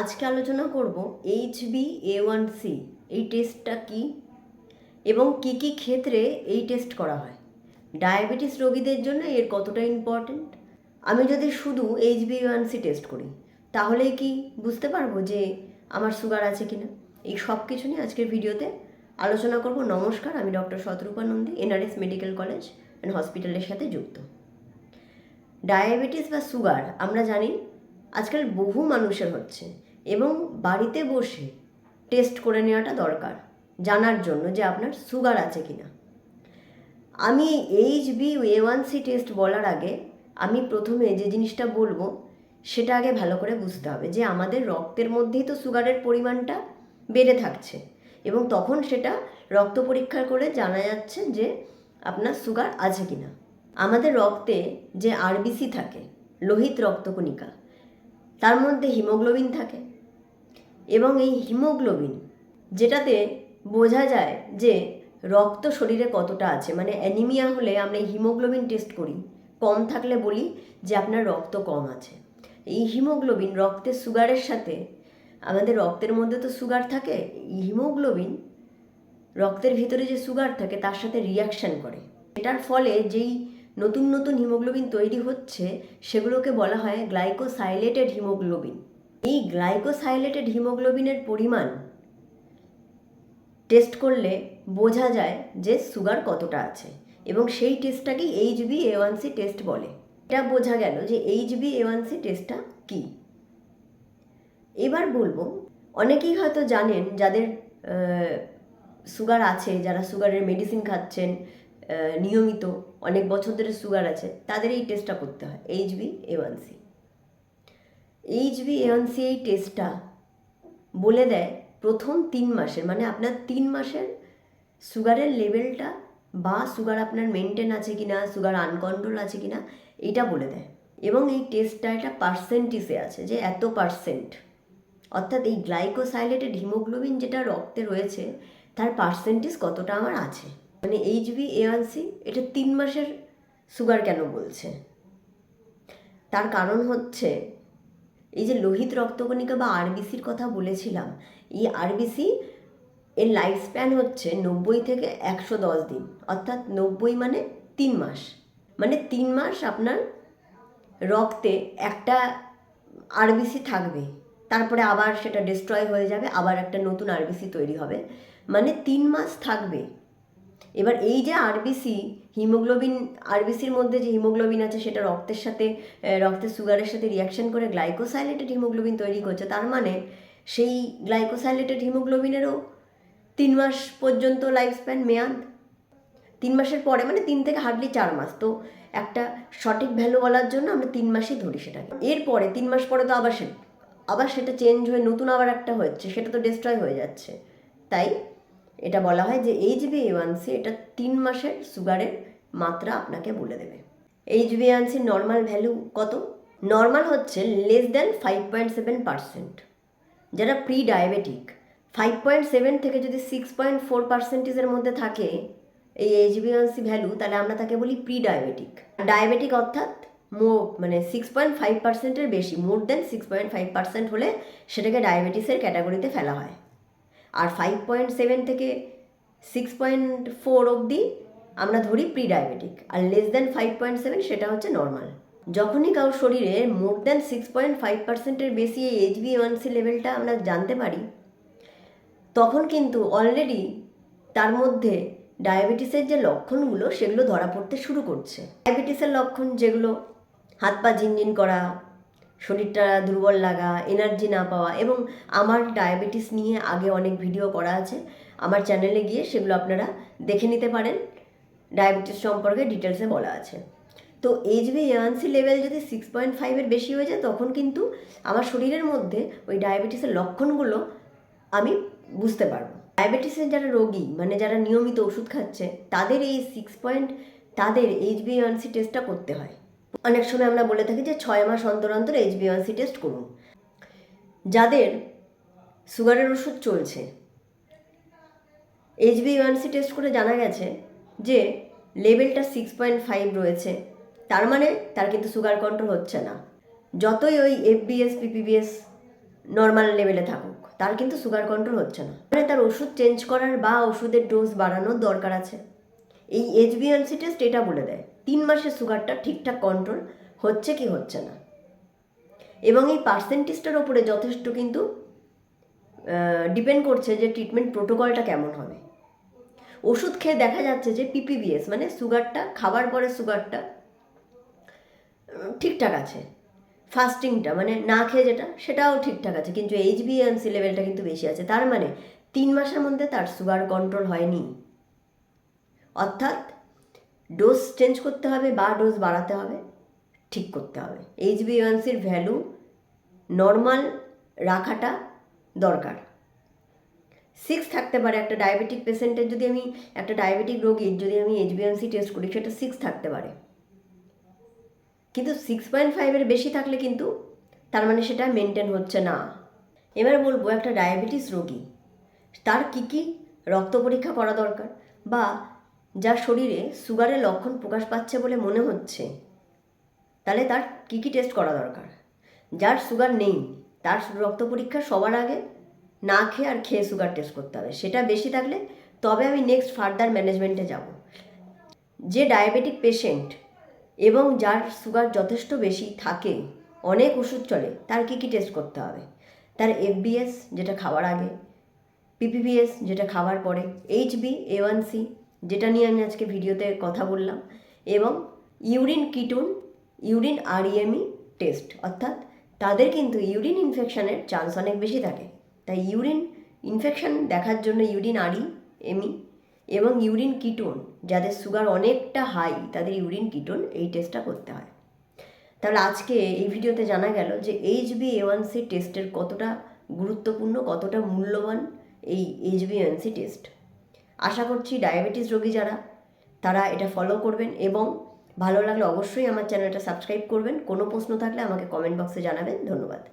আজকে আলোচনা করব H B A one C এই টেস্টটা কি এবং কি কি ক্ষেত্রে এই টেস্ট করা হয়। ডায়াবেটিস রোগীদের জন্য এর কতটা ইম্পর্ট্যান্ট আমি যদি শুধু H B one C test করি, তাহলে কি বুঝতে পারব যে আমার সুগার আছে কিনা? এই সব কিছু নিয়ে আজকের ভিডিওতে আলোচনা করব। নমস্কার, আমি doctor Shatarupa Nandi NRS medical college and হসপিটালের সাথে যুক্ত। ডায়াবেটিস বা সুগার আমরা জানি, আজকাল বহু মানুষের হচ্ছে। এবং বাড়িতে বসে টেস্ট করে নেওয়াটা দরকার, জানার জন্য যে আপনার সুগার আছে কি না আমি H B one C test বলার আগে আমি প্রথমে যে জিনিসটা বলব, সেটা আগে ভালো করে বুঝতে হবে যে আমাদের রক্তের মধ্যেই তো সুগারের পরিমাণটা বেড়ে থাকছে এবং তখন সেটা রক্ত পরীক্ষা করে জানা যাচ্ছে যে আপনার সুগার আছে কি না আমাদের রক্তে যে আরবিসি থাকে, লোহিত রক্তকণিকা, তার মধ্যে হিমোগ্লোবিন থাকে এবং এই হিমোগ্লোবিন, যেটাতে বোঝা যায় যে রক্ত শরীরে কতটা আছে। মানে অ্যানিমিয়া হলে আমরা এই হিমোগ্লোবিন টেস্ট করি। কম থাকলে বলি যে আপনার রক্ত কম আছে। এই হিমোগ্লোবিন রক্তের সুগারের সাথে, আমাদের রক্তের মধ্যে তো সুগার থাকে হিমোগ্লোবিন রক্তের ভিতরে যে সুগার থাকে তার সাথে রিয়াকশন করে। এটার ফলে যেই নতুন নতুন হিমোগ্লোবিন তৈরি হচ্ছে, সেগুলোকে বলা হয় গ্লাইকোসাইলেটেড হিমোগ্লোবিন। এই গ্লাইকোসাইলেটেড হিমোগ্লোবিনের পরিমাণ টেস্ট করলে বোঝা যায় যে সুগার কতটা আছে এবং সেই টেস্টটাকেই H B A one C test বলে। এটা বোঝা গেল যে H B A one C টেস্টটা কী। এবার বলব, অনেকেই হয়তো জানেন যাদের সুগার আছে, যারা সুগারের মেডিসিন খাচ্ছেন নিয়মিত, অনেক বছর ধরে সুগার আছে, তাদের এই টেস্টটা করতে হয় H B A one C H B A one C এই টেস্টটা বলে দেয় প্রথম তিন মাসের মানে আপনার তিন মাসের সুগারের লেভেলটা বা সুগার আপনার মেনটেন আছে কি না সুগার আনকন্ট্রোল আছে কি না এটা বলে দেয়। এবং এই টেস্টটা একটা পার্সেন্টিসে আছে যে এত পার্সেন্ট অর্থাৎ এই গ্লাইকোসাইলেটেড হিমোগ্লোবিন যেটা রক্তে রয়েছে, তার পার্সেন্টেজ কতটা আমার আছে? মানে এইচ বি এওয়ানসি এটা তিন মাসের সুগার কেন বলছে? তার কারণ হচ্ছে এই যে লোহিত রক্তকণিকা বা আরবিসির কথা বলেছিলাম, এই আরবিসি এর লাইফ স্প্যান হচ্ছে নব্বই থেকে একশো দশ দিন, অর্থাৎ নব্বই মানে তিন মাস। মানে তিন মাস আপনার রক্তে একটা আরবিসি থাকবে, তারপরে আবার সেটা ডিস্ট্রয় হয়ে যাবে, আবার একটা নতুন আরবিসি তৈরি হবে। মানে তিন মাস থাকবে। এবার এই যে আরবিসি হিমোগ্লোবিন আরবিসির মধ্যে যে হিমোগ্লোবিন আছে সেটা রক্তের সাথে রক্তের সুগারের সাথে রিয়াকশন করে গ্লাইকোসাইলেটেড হিমোগ্লোবিন তৈরি করছে, তার মানে সেই গ্লাইকোসাইলেটেড হিমোগ্লোবিনেরও তিন মাস পর্যন্ত লাইফ স্প্যান মেয়াদ। তিন মাসের পরে মানে তিন থেকে হার্ডলি চার মাস। তো একটা সঠিক ভ্যালু বলার জন্য আমরা তিন মাসই ধরি সেটাকে। এরপরে তিন মাস পরে তো আবার সে, আবার সেটা চেঞ্জ হয়ে নতুন আবার একটা হচ্ছে, সেটা তো ডিস্ট্রয় হয়ে যাচ্ছে। তাই এটা বলা হয় যে এইচ বি এওয়ানসি এটা তিন মাসের সুগারের মাত্রা আপনাকে বলে দেবে। এইচ বি এওয়ানসির নর্মাল ভ্যালু কত? নর্মাল হচ্ছে less than five point seven percent যারা pre diabetic five point seven থেকে যদি সিক্স পয়েন্ট ফোর পার্সেন্টেজের মধ্যে থাকে, এই এইচবিএনসি ভ্যালু তাহলে আমরা তাকে বলি প্রি ডায়াবেটিক ডায়াবেটিক অর্থাৎ মো মানে সিক্স পয়েন্ট ফাইভ পার্সেন্টের বেশি more than six point five percent হলে সেটাকে ডায়াবেটিসের ক্যাটাগরিতে ফেলা হয়। আর ফাইভ পয়েন্ট সেভেন থেকে সিক্স পয়েন্ট ফোর অবধি আমরা ধরি প্রি ডায়াবেটিক আর less than five point seven সেটা হচ্ছে নর্মাল যখনই কারোর শরীরে more than six point five পার্সেন্টের বেশি এই এইচবি ওয়ানসি লেভেলটা আমরা জানতে পারি, তখন কিন্তু অলরেডি তার মধ্যে ডায়াবেটিসের যে লক্ষণগুলো সেগুলো ধরা পড়তে শুরু করছে। ডায়াবেটিসের লক্ষণ যেগুলো, হাত পা ঝিনঝিন করা শরীরটা দুর্বল লাগা এনার্জি না পাওয়া এবং আমার ডায়াবেটিস নিয়ে আগে অনেক ভিডিও করা আছে। আমার চ্যানেলে গিয়ে সেগুলো আপনারা দেখে নিতে পারেন। ডায়াবেটিস সম্পর্কে ডিটেলসে বলা আছে। তো HB A one C level যদি সিক্স পয়েন্ট ফাইভের বেশি হয়ে যায়, তখন কিন্তু আমার শরীরের মধ্যে ওই ডায়াবেটিসের লক্ষণগুলো আমি বুঝতে পারব। ডায়াবেটিসের যারা রোগী মানে যারা নিয়মিত ওষুধ খাচ্ছে, তাদের এই সিক্স পয়েন্ট তাদের এইচবিওয়ানসি টেস্টটা করতে হয়। অনেক সময় আমরা বলে থাকি যে ছয় মাস অন্তর অন্তর এইচবিওয়ানসি টেস্ট করুন। যাদের সুগারের ওষুধ চলছে এইচবিওয়ানসি টেস্ট করে জানা গেছে যে লেভেলটা সিক্স পয়েন্ট ফাইভ রয়েছে, তার মানে তার কিন্তু সুগার কন্ট্রোল হচ্ছে না। যতই ওই এফবিএস পিপিবিএস নর্মাল লেভেলে থাকুক, তার কিন্তু সুগার কন্ট্রোল হচ্ছে না। মানে তার ওষুধ চেঞ্জ করার বা ওষুধের ডোজ বাড়ানোর দরকার আছে। এই এইচবিএনসি টেস্ট এটা বলে দেয়। তিন মাসের সুগারটা ঠিকঠাক কন্ট্রোল হচ্ছে কি হচ্ছে না। এবং এই পার্সেন্টেজটার ওপরে যথেষ্ট কিন্তু ডিপেন্ড করছে যে ট্রিটমেন্ট প্রোটোকলটা কেমন হবে। ওষুধ খেয়ে দেখা যাচ্ছে যে পিপিবিএস মানে সুগারটা খাবার পরে সুগারটা ঠিকঠাক আছে। ফাস্টিংটা মানে না খেয়ে যেটা, সেটাও ঠিকঠাক আছে, কিন্তু এইচবিএনসি লেভেলটা কিন্তু বেশি আছে। তার মানে তিন মাসের মধ্যে তার সুগার কন্ট্রোল হয়নি। অর্থাৎ ডোজ চেঞ্জ করতে হবে বা ডোজ বাড়াতে হবে, ঠিক করতে হবে। এইচবিএনসির ভ্যালু নর্মাল রাখাটা দরকার। সিক্স থাকতে পারে একটা ডায়াবেটিক পেশেন্টের যদি আমি একটা ডায়াবেটিক রোগীর যদি আমি এইচবিএনসি টেস্ট করি, সেটা সিক্স থাকতে পারে। কিন্তু সিক্স পয়েন্ট ফাইভের বেশি থাকলে কিন্তু তার মানে সেটা মেনটেন হচ্ছে না। এবার বলব একটা ডায়াবেটিস রোগী, তার কি কি রক্ত পরীক্ষা করা দরকার বা যার শরীরে সুগারের লক্ষণ প্রকাশ পাচ্ছে বলে মনে হচ্ছে। তাহলে তার কী কী টেস্ট করা দরকার? যার সুগার নেই, তার রক্ত পরীক্ষা সবার আগে? না খেয়ে আর খেয়ে সুগার টেস্ট করতে হবে। সেটা বেশি থাকলে তবে আমি নেক্সট ফার্দার ম্যানেজমেন্টে যাব। যে ডায়াবেটিক পেশেন্ট এবং যার সুগার যথেষ্ট বেশি থাকে, অনেক ওষুধ চলে, তার কী কী টেস্ট করতে হবে? তার এফবিএস যেটা খাওয়ার আগে পিপিপিএস যেটা খাওয়ার পরে এইচবি এ ওয়ান সি যেটা নিয়ে আমি আজকে ভিডিওতে কথা বললাম, এবং urine ketone, urine R E M E test, অর্থাৎ তাদের কিন্তু ইউরিন ইনফেকশনের চান্স অনেক বেশি থাকে। তাই ইউরিন ইনফেকশন দেখার জন্য urine R E M E এবং ইউরিন কিটোন, যাদের সুগার অনেকটা হাই, তাদের ইউরিন কিটোন এই টেস্টটা করতে হয়। তাহলে আজকে এই ভিডিওতে জানা গেল যে এইচবি এ ওয়ান সি টেস্টের কতটা গুরুত্বপূর্ণ, কতটা মূল্যবান এই এইচবি সি টেস্ট। আশা করছি ডায়াবেটিস রোগী যারা, তারা এটা ফলো করবেন এবং ভালো লাগলে অবশ্যই আমার চ্যানেলটা সাবস্ক্রাইব করবেন। কোনো প্রশ্ন থাকলে আমাকে কমেন্ট বক্সে জানাবেন। ধন্যবাদ।